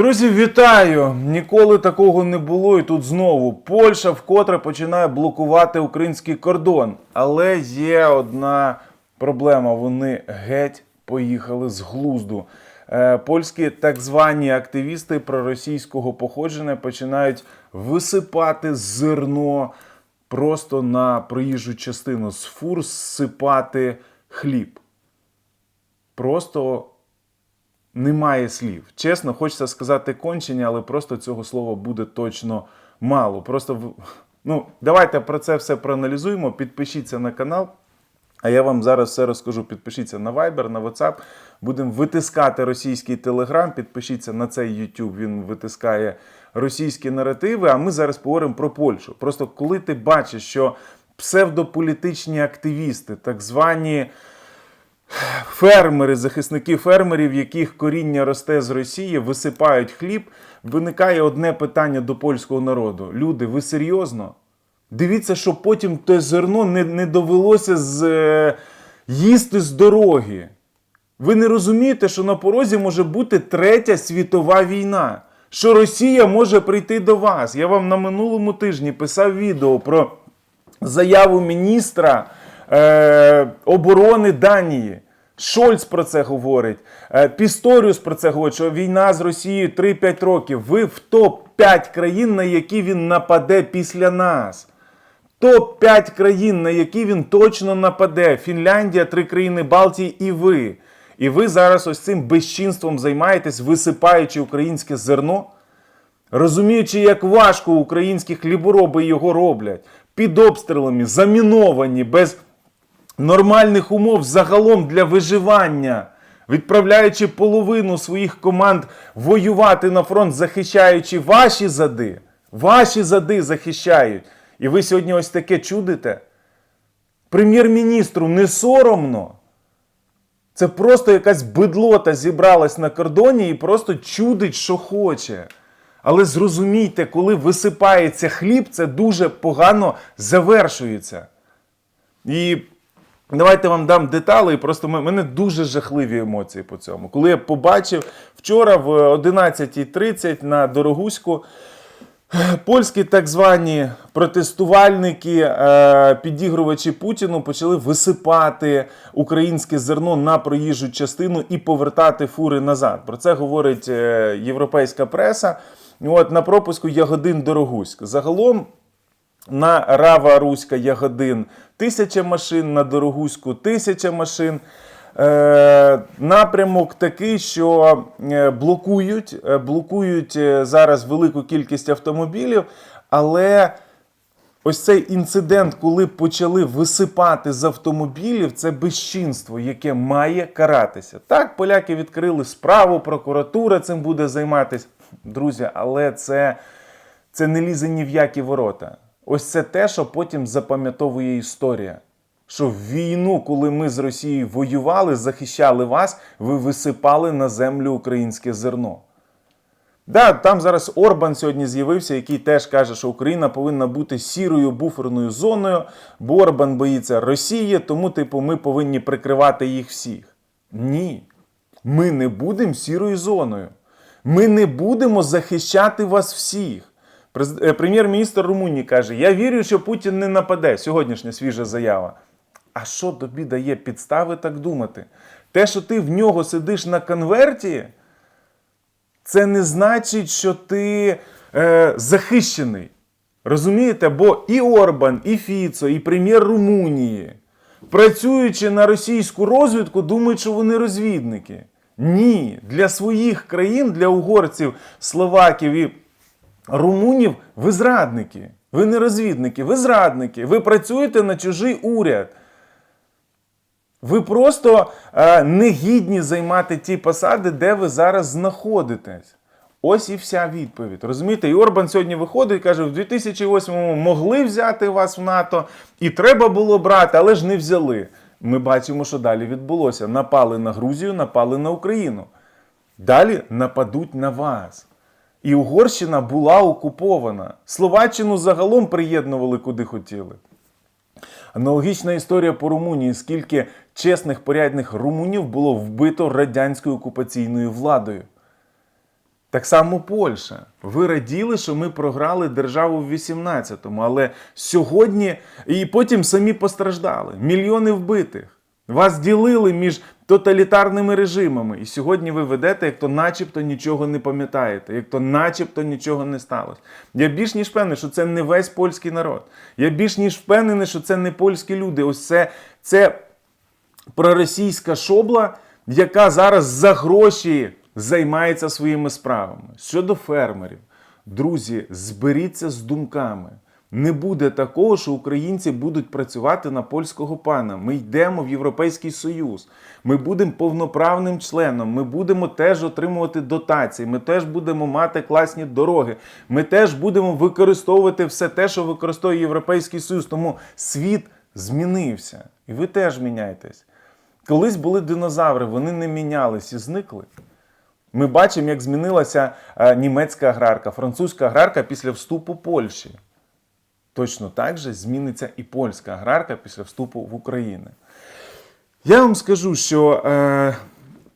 Друзі, вітаю! Ніколи такого не було. І тут знову Польща вкотре починає блокувати український кордон. Але є одна проблема: вони геть поїхали з глузду. Е, Польські так звані активісти проросійського походження починають висипати зерно просто на проїжджу частину з фур, зсипати хліб. Просто немає слів. Чесно, хочеться сказати кончення, але просто цього слова буде точно мало. Просто ну, давайте про це все проаналізуємо. Підпишіться на канал. А я вам зараз все розкажу. Підпишіться на Viber, на WhatsApp. Будемо витискати російський Telegram. Підпишіться на цей YouTube, він витискає російські наративи. А ми зараз поговоримо про Польщу. Просто коли ти бачиш, що псевдополітичні активісти, так звані фермери, захисники фермерів, яких коріння росте з Росії, висипають хліб. Виникає одне питання до польського народу: люди, ви серйозно? Дивіться, щоб потім те зерно не, не довелося з, е, їсти з дороги. Ви не розумієте, що на порозі може бути третя світова війна, що Росія може прийти до вас. Я вам на минулому тижні писав відео про заяву міністра е, оборони Данії. Шольц про це говорить. Е, Пісторіус про це говорить, що війна з Росією 3-5 років. Ви в топ-5 країн, на які він нападе після нас. Топ-5 країн, на які він точно нападе. Фінляндія, три країни Балтії і ви. І ви зараз ось цим безчинством займаєтесь, висипаючи українське зерно. Розуміючи, як важко українські хлібороби його роблять, під обстрілами, заміновані, без нормальних умов загалом для виживання, відправляючи половину своїх команд воювати на фронт, захищаючи ваші зади, ваші зади захищають. І ви сьогодні ось таке чудите. Прем'єр-міністру не соромно. Це просто якась бидлота зібралась на кордоні і просто чудить, що хоче. Але зрозумійте, коли висипається хліб, це дуже погано завершується. І давайте вам дам деталі. Просто в мене дуже жахливі емоції по цьому. Коли я побачив вчора в 11.30 на Дорогуську. Польські так звані протестувальники, е, підігрувачі Путіну почали висипати українське зерно на проїжджу частину і повертати фури назад. Про це говорить е, європейська преса. От на пропуску Ягодин Дорогуськ. Загалом на Рава Руська Ягодин тисяча машин, на Дорогуську тисяча машин. Е, напрямок такий, що е, блокують, е, блокують зараз велику кількість автомобілів, але ось цей інцидент, коли почали висипати з автомобілів, це безчинство, яке має каратися. Так, поляки відкрили справу, прокуратура цим буде займатися. Друзі, але це, це не лізе ні в які ворота. Ось це те, що потім запам'ятовує історія. Що в війну, коли ми з Росією воювали, захищали вас, ви висипали на землю українське зерно. Да, там зараз Орбан сьогодні з'явився, який теж каже, що Україна повинна бути сірою буферною зоною, бо Орбан боїться Росії, тому, типу, ми повинні прикривати їх всіх. Ні. Ми не будемо сірою зоною. Ми не будемо захищати вас всіх. Е, Прем'єр-міністр Румунії каже: Я вірю, що Путін не нападе. Сьогоднішня свіжа заява. А що тобі дає підстави так думати? Те, що ти в нього сидиш на конверті, це не значить, що ти е, захищений. Розумієте? Бо і Орбан, і Фіцо, і прем'єр Румунії, працюючи на російську розвідку, думають, що вони розвідники. Ні, для своїх країн, для угорців, словаків і румунів ви зрадники. Ви не розвідники, ви зрадники. Ви працюєте на чужий уряд. Ви просто е, не займати ті посади, де ви зараз знаходитесь. Ось і вся відповідь. Розумієте? І Орбан сьогодні виходить і каже: в 2008-му могли взяти вас в НАТО, і треба було брати, але ж не взяли. Ми бачимо, що далі відбулося. Напали на Грузію, напали на Україну. Далі нападуть на вас. І Угорщина була окупована. Словаччину загалом приєднували куди хотіли. Аналогічна історія по Румунії, скільки чесних порядних румунів було вбито радянською окупаційною владою. Так само Польща. Ви раділи, що ми програли державу в 18-му, але сьогодні і потім самі постраждали. Мільйони вбитих. Вас ділили між тоталітарними режимами. І сьогодні ви ведете, як то начебто нічого не пам'ятаєте, як то начебто нічого не сталося. Я більш ніж впевнений, що це не весь польський народ. Я більш ніж впевнений, що це не польські люди. Ось це, це проросійська шобла, яка зараз за гроші займається своїми справами. Щодо фермерів, друзі, зберіться з думками. Не буде такого, що українці будуть працювати на польського пана. Ми йдемо в Європейський Союз. Ми будемо повноправним членом. Ми будемо теж отримувати дотації. Ми теж будемо мати класні дороги. Ми теж будемо використовувати все те, що використовує Європейський Союз. Тому світ змінився. І ви теж міняєтесь. Колись були динозаври, вони не мінялись і зникли. Ми бачимо, як змінилася е, німецька аграрка, французька аграрка після вступу Польщі. Точно так же зміниться і польська аграрка після вступу в Україну. Я вам скажу, що е,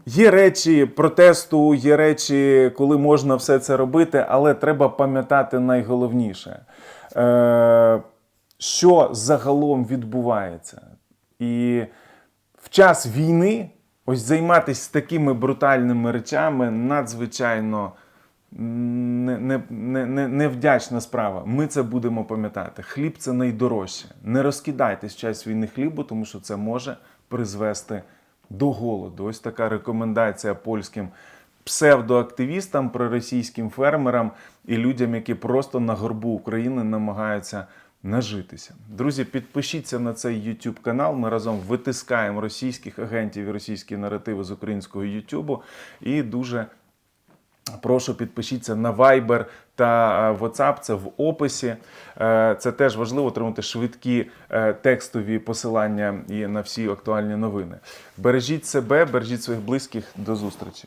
є речі протесту, є речі, коли можна все це робити, але треба пам'ятати найголовніше, е, що загалом відбувається. І в час війни ось займатися такими брутальними речами надзвичайно не, не, не, не, невдячна справа. Ми це будемо пам'ятати. Хліб це найдорожче. Не розкидайтесь час війни хлібу, тому що це може призвести до голоду. Ось така рекомендація польським псевдоактивістам, проросійським фермерам і людям, які просто на горбу України намагаються нажитися. Друзі, підпишіться на цей YouTube канал. Ми разом витискаємо російських агентів і російські наративи з українського YouTube. І дуже Прошу підпишіться на Viber та е, WhatsApp, це в описі. Е, Це теж важливо отримати швидкі е, текстові посилання і на всі актуальні новини. Бережіть себе, бережіть своїх близьких. До зустрічі.